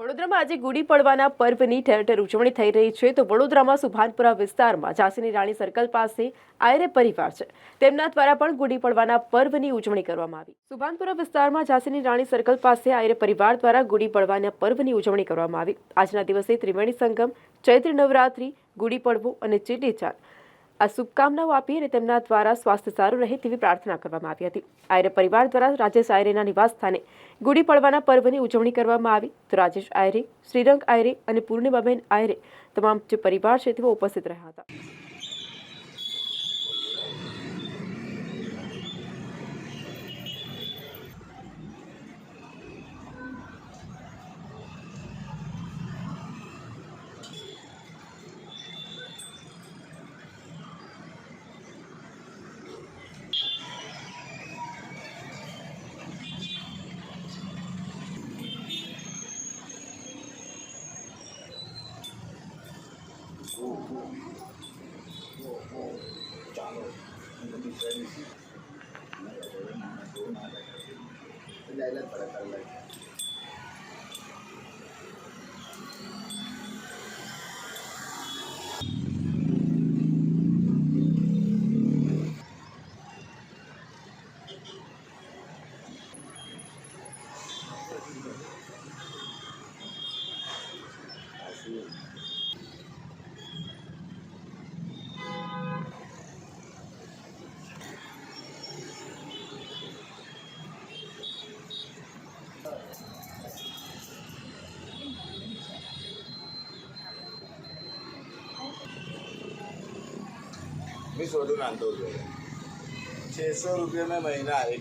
વડોદરામાં આજે ગુડી પડવાના પર્વની ઠેર ઠેર ઉજવણી થઈ રહી છે. તો વડોદરામાં સુભાનપુરા વિસ્તારમાં ઝાંસીની રાણી સર્કલ પાસે આયરે પરિવાર છે. તેમના દ્વારા પણ ગુડી પડવાના પર્વની ઉજવણી કરવામાં આવી. સુભાનપુરા વિસ્તારમાં ઝાંસીની રાણી સર્કલ પાસે આયરે પરિવાર દ્વારા ગુડી પડવાના પર્વની ઉજવણી કરવામાં આવી. આજના દિવસે ત્રિવેણી સંગમ, ચૈત્ર નવરાત્રી, ગુડી પડવો અને ચેટીચાંદ આ શુભકામનાઓ આપી અને તેમના દ્વારા સ્વાસ્થ્ય સારું રહે તેવી પ્રાર્થના કરવામાં આવી હતી. આયરે પરિવાર દ્વારા રાજેશ આયરેના નિવાસ સ્થાને ગુડી પડવાના પર્વની ઉજવણી કરવામાં આવી. તો રાજેશ આયરે, શ્રીરંગ આયરે અને પૂર્ણિમાબેન આયરે તમામ જે પરિવાર છે તેઓ ઉપસ્થિત રહ્યા હતા. ચાલો બધી સર્વિસ અલગ પ્રકાર લાગે मी सोडून आणतो छे सौ रुपये में महीना आहे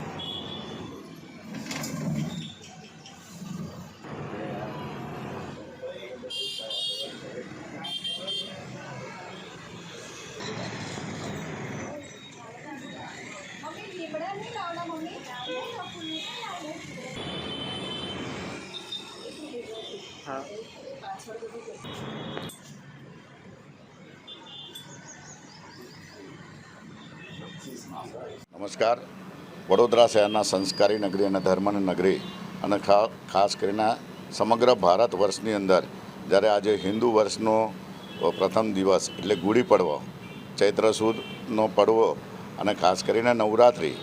નમસ્કાર. વડોદરા શહેરના સંસ્કારી નગરી અને ધર્મની નગરી અને ખાસ કરીને સમગ્ર ભારત વર્ષની અંદર જ્યારે આજે હિન્દુ વર્ષનો પ્રથમ દિવસ એટલે ગુડી પડવો, ચૈત્ર સુદનો પડવો અને ખાસ કરીને નવરાત્રિ,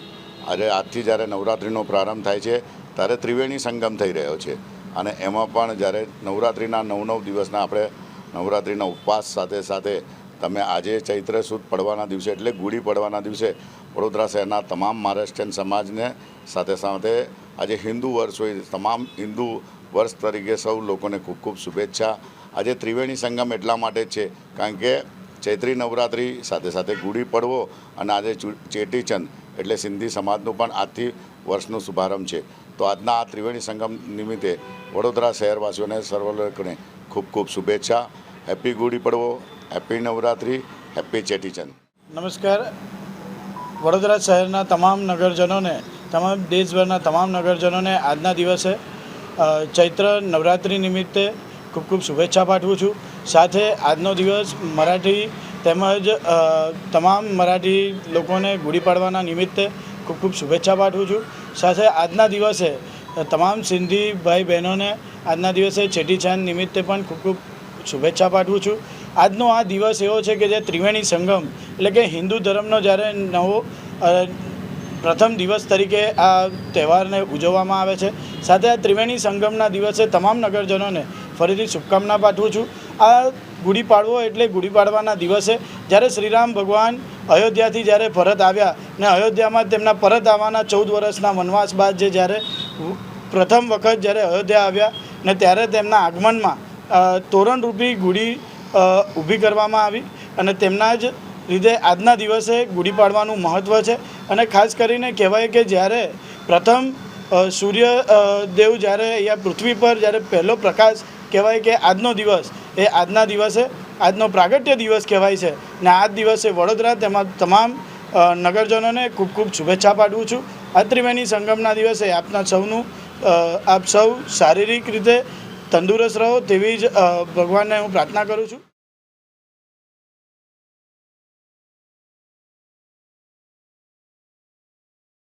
આજે આજથી જ્યારે નવરાત્રિનો પ્રારંભ થાય છે ત્યારે ત્રિવેણી સંગમ થઈ રહ્યો છે. અને એમાં પણ જ્યારે નવરાત્રિના નવ નવ દિવસના આપણે નવરાત્રિના ઉપવાસ સાથે સાથે તમે આજે ચૈત્ર સુદ પડવાના દિવસે એટલે ગુડી પડવાના દિવસે વડોદરા શહેરના તમામ મહારાષ્ટ્રીયન સમાજને સાથે સાથે આજે હિન્દુ વર્ષ હોય, તમામ હિન્દુ વર્ષ તરીકે સૌ લોકોને ખૂબ ખૂબ શુભેચ્છા. આજે ત્રિવેણી સંગમ એટલા માટે છે, કારણ કે ચૈત્રી નવરાત્રિ સાથે સાથે ગુડી પડવો અને આજે ચેટીચંદ એટલે સિંધી સમાજનું પણ આજથી વર્ષનો શુભારંભ છે. તો આજના આ ત્રિવેણી સંગમ નિમિત્તે વડોદરા શહેરવાસીઓને સર્વ લોકોને ખૂબ ખૂબ શુભેચ્છા. Happy Gudi Padvo. Happy Navratri, happy Chetichand. નમસ્કાર. વડોદરા શહેરના તમામ નગરજનોને, તમામ દેશભરના તમામ નગરજનોને આજના દિવસે ચૈત્ર નવરાત્રિ નિમિત્તે ખૂબ ખૂબ શુભેચ્છા પાઠવું છું. સાથે આજનો દિવસ મરાઠી તેમજ તમામ મરાઠી લોકોને ગુડી પાડવાના નિમિત્તે ખૂબ ખૂબ શુભેચ્છા પાઠવું છું. સાથે આજના દિવસે તમામ સિંધી ભાઈ બહેનોને આજના દિવસે ચેટીચાંદ નિમિત્તે પણ ખૂબ ખૂબ શુભેચ્છા પાઠવું છું. આજનો આ દિવસ એવો છે કે જે ત્રિવેણી સંગમ, એટલે કે હિન્દુ ધર્મનો જ્યારે નવો પ્રથમ દિવસ તરીકે આ તહેવારને ઉજવવામાં આવે છે. સાથે આ ત્રિવેણી સંગમના દિવસે તમામ નગરજનોને ફરીથી શુભકામના પાઠવું છું. આ ગુડી પાડવો એટલે ગુડી પાડવાના દિવસે જ્યારે શ્રીરામ ભગવાન અયોધ્યાથી જ્યારે પરત આવ્યા ને અયોધ્યામાં તેમના પરત આવવાના ચૌદ વર્ષના વનવાસ બાદ જે જ્યારે પ્રથમ વખત જ્યારે અયોધ્યા આવ્યા ને ત્યારે તેમના આગમનમાં તોરણરૂપી ગુડી ઊભી કરવામાં આવી અને તેમના જ લીધે આજના દિવસે ગુડી પાડવાનું મહત્ત્વ છે. અને ખાસ કરીને કહેવાય કે જ્યારે પ્રથમ સૂર્ય દેવ જ્યારે અહીંયા પૃથ્વી પર જ્યારે પહેલો પ્રકાશ કહેવાય કે આજનો દિવસ એ આજના દિવસે આજનો પ્રાગટ્ય દિવસ કહેવાય છે. ને આ દિવસે વડોદરા તેમાં તમામ નગરજનોને ખૂબ ખૂબ શુભેચ્છા પાઠવું છું. આ ત્રિવેણી સંગમના દિવસે આપના સૌનું આપ સૌ શારીરિક રીતે તંદુરસ્ત રહો તેવી જ ભગવાનને હું પ્રાર્થના કરું છું.